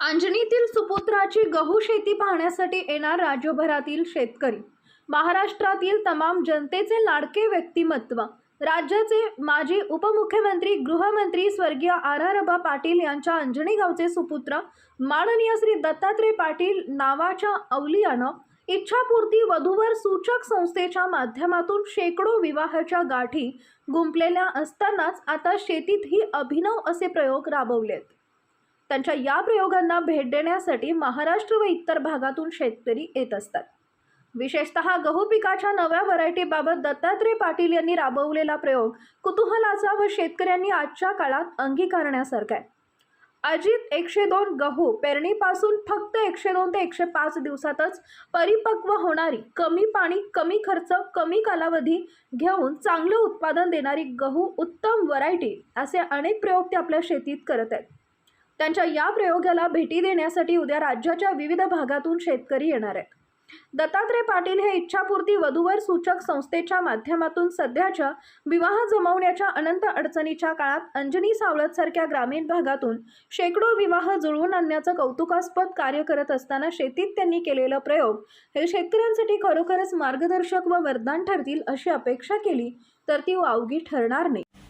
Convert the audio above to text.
अंजनीतील सुपुत्राची गहू शेती पाहण्यासाठी येणार राज्यभरातील शेतकरी. महाराष्ट्रातील तमाम जनतेचे लाडके व्यक्तिमत्व. राज्याचे माजी उपमुख्यमंत्री गृहमंत्री स्वर्गीय आर आर पाटील यांच्या अंजनी गावचे सुपुत्र माननीय श्री दत्तात्रय पाटील नावाच्या अवलियानं इच्छापूर्ती वधूवर सूचक संस्थेच्या माध्यमातून शेकडो विवाहाच्या गाठी गुंपलेल्या असतानाच आता शेतीतही अभिनव असे प्रयोग राबवलेत. त्यांच्या या प्रयोगांना भेट देण्यासाठी महाराष्ट्र व इतर भागातून शेतकरी येत असतात. विशेषतः गहू पिकाच्या नव्या व्हरायटीबाबत दत्तात्रय पाटील यांनी राबवलेला प्रयोग कुतूहलाचा व शेतकऱ्यांनी आजच्या काळात अंगीकारण्यासारखा आहे. अजित एकशे दोन गहू पेरणीपासून फक्त एकशे दोन ते एकशे पाच दिवसातच परिपक्व होणारी कमी पाणी कमी खर्च कमी कालावधी घेऊन चांगलं उत्पादन देणारी गहू उत्तम व्हरायटी असे अनेक प्रयोग ते आपल्या शेतीत करत आहेत. त्यांच्या या प्रयोगाला भेटी देण्यासाठी उद्या राज्याच्या विविध भागातून शेतकरी येणार आहेत. दत्तात्रय पाटील हे इच्छापूर्ती वधूवर सूचक संस्थेच्या माध्यमातून सध्याच्या विवाह जमवण्याच्या अनंत अडचणीच्या काळात अंजनी सावळत सारख्या ग्रामीण भागातून शेकडो विवाह जुळवून आणण्याचं कौतुकास्पद कार्य करत असताना शेतीत त्यांनी केलेलं प्रयोग हे शेतकऱ्यांसाठी खरोखरच मार्गदर्शक व वरदान ठरतील अशी अपेक्षा केली तर ती वावगी ठरणार नाही.